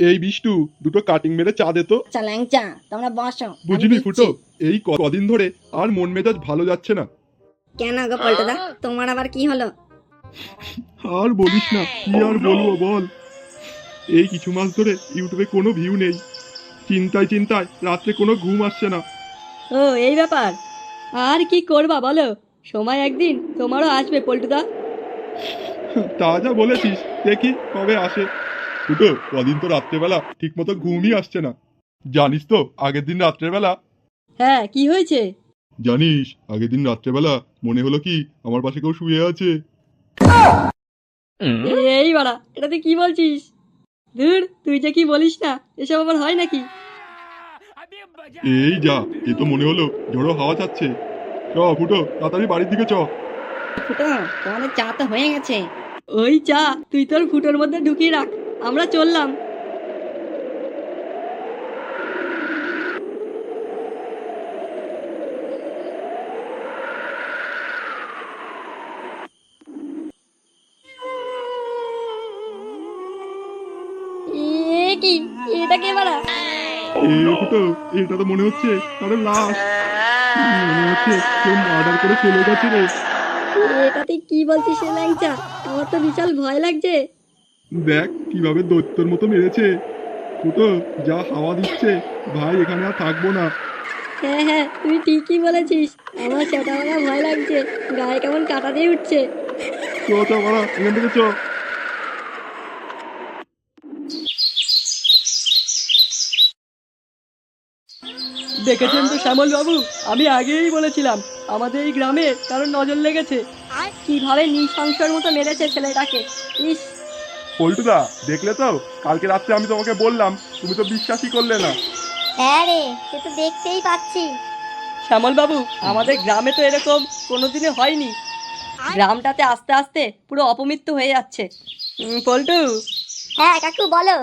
এই বিষ্টু দুটো কাটিং মেরে চা দে তো। ল্যাংচা তোমরা বসো। আমি বুঝলি দিচ্ছি। ফুটো এই ক- কদিন ধরে আর মন মেজাজ ভালো যাচ্ছে না। কেন গো পল্টুদা তোমার আবার কি হলো? আর বলিস না কি আর বলব বল। এই কিছু মাস ধরে ইউটিউবে কোনো ভিউ নেই। চিন্তায় চিন্তায় রাত্রে কোনো ঘুম আসছে না। ও এই ব্যাপার। আর কি করবা বলো? সময় একদিন তোমারও আসবে পল্টুদা তা যা বলেছিস দেখি কবে আসে। ফুটো কদিন তো রাত্রেবেলা ঠিক মতো ঘুমই আসছে না। জানিস তো আগের দিন রাত্রেবেলা। হ্যাঁ কি হয়েছে? জানিস আগের দিন রাত্রেবেলা মনে হলো কি আমার পাশে কেউ শুয়ে আছে। এই বাড়া এটা তুই কি বলছিস? ধুর তুই যে কি বলিস না এসব আবার হয় নাকি? এই যা এ তো মনে হলো ঝোড়ো হাওয়া চাচ্ছে। চ ফুটো তাড়াতাড়ি বাড়ির দিকে চ। ফুটো তোমাদের চা তো হয়ে গেছে। ওই চা তুই তোর ফুটোর মধ্যে ঢুকিয়ে রাখ আমরা চললাম। কি এটা কে বাড়া? এ এটা তো মনে হচ্ছে আরে লাশ। মনে হচ্ছে কেউ মার্ডার করে চলে গেছে রে। এটা তুই কি বলছিস রে ল্যাংচা? আমার তো বিশাল ভয় লাগছে। দেখ কীভাবে দৈত্যর মতো মেরেছে। ফুটো যা হাওয়া দিচ্ছে ভাই এখানে আর থাকব না। হ্যাঁ হ্যাঁ তুই ঠিকই বলেছিস। আমার সেটা আমার ভয় লাগছে। গায়ে কেমন কাটা দিয়ে উঠছে। চ চ বাড়া এখান থেকে চ দেখেছেন তো শ্যামল বাবু আমি আগেই বলেছিলাম আমাদের এই গ্রামে কারোর নজর লেগেছে? আর? কীভাবে নৃশংসর মতো মেরেছে ছেলেটাকে? ইস! পল্টুদা দেখলে তো? কালকে রাত্রে আমি তোমাকে বললাম তুমি তো বিশ্বাসই করলে না। হ্যাঁ রে সে তো দেখতেই পাচ্ছি। শ্যামল বাবু আমাদের গ্রামে তো এরকম কোনোদিনই হয়নি। গ্রামটাতে আস্তে আস্তে পুরো অপমৃত্যু হয়ে যাচ্ছে। উম, পল্টু? হ্যাঁ কাকু বলো।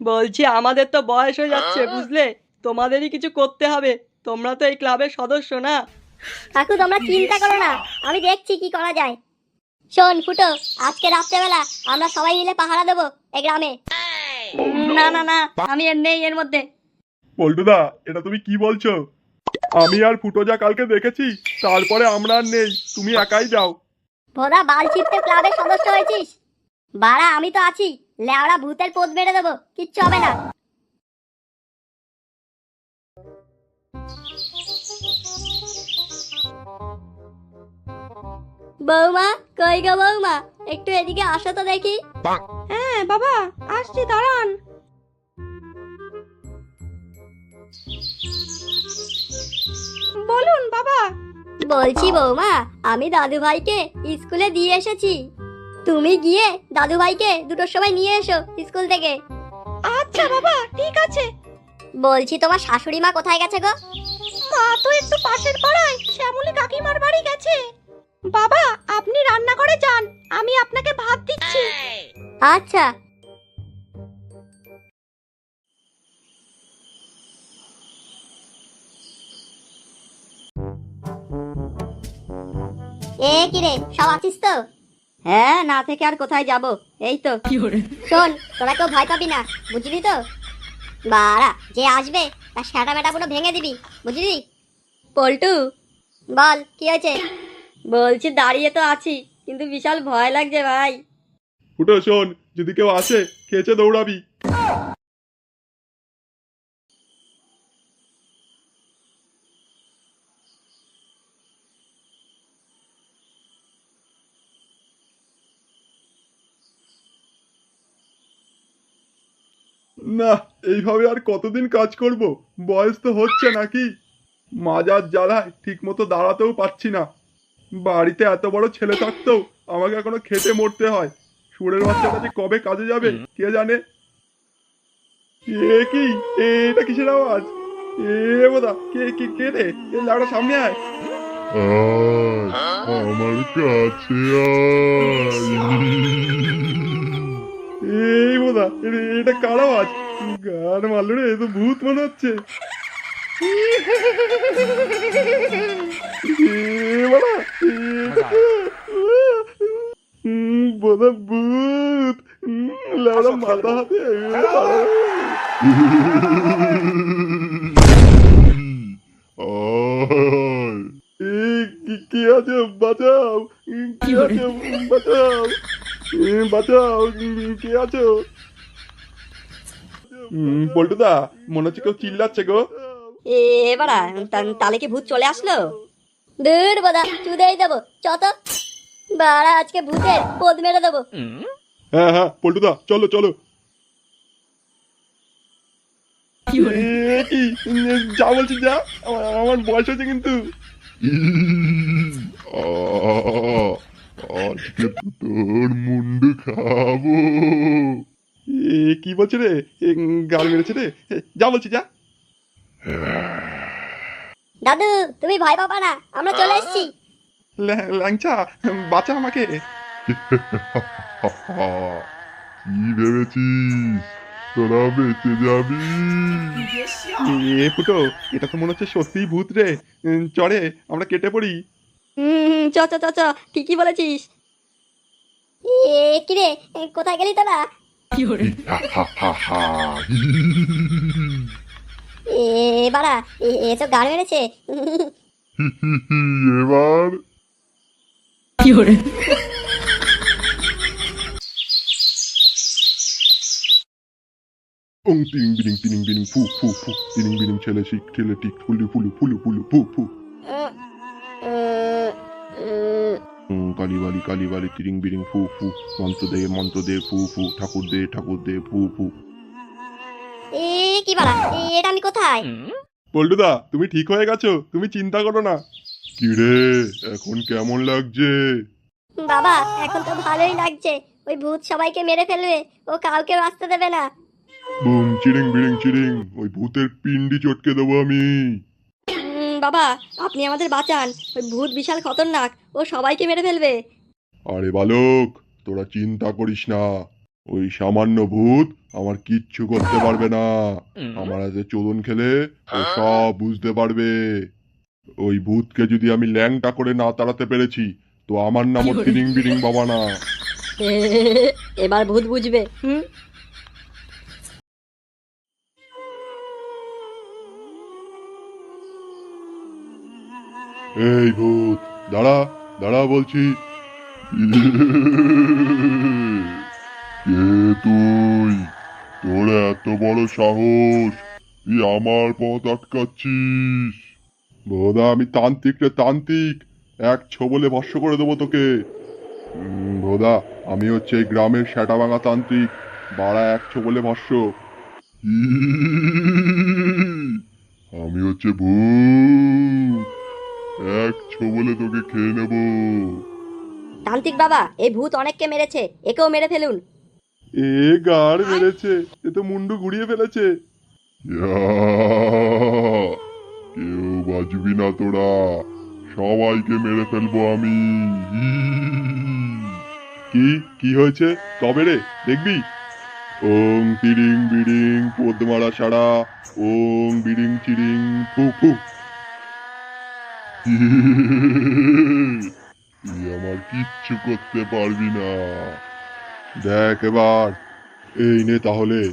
বলছি আমাদের তো বয়স হয়ে যাচ্ছে বুঝলে? তোমাদেরই কিছু করতে হবে। তোমরা তো এই ক্লাবের সদস্য না। কাকু তোমরা চিন্তা করো না। আমি দেখছি কি করা যায়। শোন ফুটো আজকে রাত্রেবেলা আমরা সবাই মিলে পাহারা দেবো এই গ্রামে। না না না আমি এর নেই এর মধ্যে। পল্টুদা এটা তুমি কি বলছো? আমি আর ফুটো যা কালকে দেখেছি তারপরে আমরা আর নেই। তুমি একাই যাও। ভোদা বাল ছিটতে ক্লাবের সদস্য হয়েছিস? বাড়া আমি তো আছি। লেওড়া ভূতের পোদ মেরে দেবো। কিচ্ছু হবে না। বৌমা কই গো বৌমা? একটু এদিকে আসো তো দেখি। হ্যাঁ বাবা আসছি দাঁড়ান। বলুন বাবা। বলছি বৌমা আমি দাদু ভাইকে স্কুলে দিয়ে এসেছি। তুমি গিয়ে দাদু ভাইকে দুটোর সময় নিয়ে এসো স্কুল থেকে। আচ্ছা বাবা ঠিক আছে। বলছি তোমার শাশুড়ি মা কোথায় গেছে গো? মা তো একটু পাশের আচ্ছা। এ কি রে সব আছিস তো? হ্যাঁ না থেকে আর কোথায় যাব? এই তো। শোন তোরা কেউ ভয় পাবি না বুঝলি তো? বাড়া যে আসবে তার সেটা মেটা পুরো ভেঙে দিবি বুঝলি? পল্টু। বল কি হয়েছে? বলছি দাঁড়িয়ে তো আছি কিন্তু বিশাল ভয় লাগছে ভাই। ফুটো শোন, যদি কেউ আসে খেয়েছে দৌড়াবি। না, এইভাবে আর কতদিন কাজ করব? বয়স তো হচ্ছে নাকি। মাজার জ্বালায় ঠিক মতো দাঁড়াতেও পারছি না। বাড়িতে এত বড় ছেলে থাকতেও আমাকে এখনও খেটে মরতে হয়। সুরের বাচ্চাটা যে কবে কাজে যাবে কে জানে? এ কি? এ, এটা কিসের আওয়াজ? এ বোধা কে কে কে রে? এ লাউডা সামনে আয়। আয় আমার কাছে আয়। এই বোধা এটা কার আওয়াজ? গান মারলো রে এ তো ভূত মনে হচ্ছে। এ? উম, বোধা ভূত লাউড়া মাথা হাতে কি- কি আছে? বাঁচাও। কি আছে? বাঁচাও। এ, বাঁচাও। কে আছো? উম, পল্টুদা মনে হচ্ছে কেউ চিল্লাচ্ছে গো। এবারা তাহলে কি ভূত চলে আসলো? দূর বোধা চুদেই দেবো। চত বাড়া আজকে ভূতের পদ মেরে দেবো। হ্যাঁ হ্যাঁ পল্টুদা চলো চলো। কি যা বলছি যা। আমার আমার বয়স হয়েছে কিন্তু। আজকে তোর মুন্ডু খাব। এ, কি বলছে রে? এ, গাল মেরেছে রে? যা বলছি যা। দাদু তুমি ভয় পাবা না আমরা চলে এসেছি। ল্যাংচা বাঁচা আমাকে। কি ভেবেছিস? তোরা বেঁচে যাবি। এ ফুটো এটা তো মনে হচ্ছে সত্যিই ভূত রে। চড়ে আমরা কেটে পড়ি। হুম চ চ চ চ ঠিকই বলেছিস। এ কি রে কোথায় গেলি তোরা? এ বাড়া এ এ তো গান মেরেছে। এবার? ওং তিরিং বিরিং তিরিং বিরিং ফু ফু ফু তিরিং বিরিং ছেলে শিখ ছেলে টিক ফুলু ফুলু ফুলু ফুলু ফু ফু ওং কালী বালি কালী বালি তিরিং বিরিং ফু ফু মন্ত্র দে মন্ত্র দে ফু ফু ঠাকুর দে ঠাকুর দে ফু ফু এ কি বাড়া এটা আমি কোথায়? পল্টুদা তুমি ঠিক হয়ে গেছো? তুমি চিন্তা করো না। কিরে এখন কেমন লাগছে? বাবা এখন তো ভালোই লাগছে। ওই ভূত সবাইকে মেরে ফেলবে ও কাউকে বাঁচতে দেবে না। বুম চিরিং বিরিং চিরিং ওই ভূতের পিন্ডি চটকে দেবো আমি। বাবা আপনি আমাদের বাঁচান। ওই ভূত বিশাল খতরনাক ও সবাইকে মেরে ফেলবে। আরে বালক তোরা চিন্তা করিস না। ওই সামান্য ভূত আমার কিচ্ছু করতে পারবে না। আমার হাতে চলুন খেলে ও সব বুঝতে পারবে। ওই ভূতকে যদি আমি ল্যাংটা করে না তাড়াতে পেরেছি তো আমার নামও তিরিং বিরিং বাবা না এবার ভূত বুঝবে হুম? এই ভূত দাঁড়া দাঁড়া বলছি। কে তুই? তোর এত বড় সাহস তুই আমার পথ আটকাচ্ছিস। বোধা আমি তান্ত্রিক রে তান্ত্রিক এক ছোবলে ভস্য করে দেবো তোকে। বোধা আমি হচ্ছে এই গ্রামের শ্যাটা ভাঙা তান্ত্রিক বাড়া এক ছোবলে ভস্য আমি হচ্ছে ভূত এক ছোবলে তোকে খেয়ে নেব। তান্ত্রিক বাবা এই ভূত অনেককে মেরেছে একেও মেরে ফেলুন। এ গাড় মেরেছে এ তো মুন্ডু ঘুরিয়ে ফেলেছে। কেউ বাঁচবি না তোরা। সবাইকে মেরে ফেলব আমি। কি? কি হয়েছে? কবে রে? দেখবি? ওং তিরিং বিরিং পদ্মারা সারা। ওং বিড়িং চিড়িং ফু ফু। তুই আমার কিচ্ছু করতে পারবি না। দেখ এবার। এই নে তাহলে।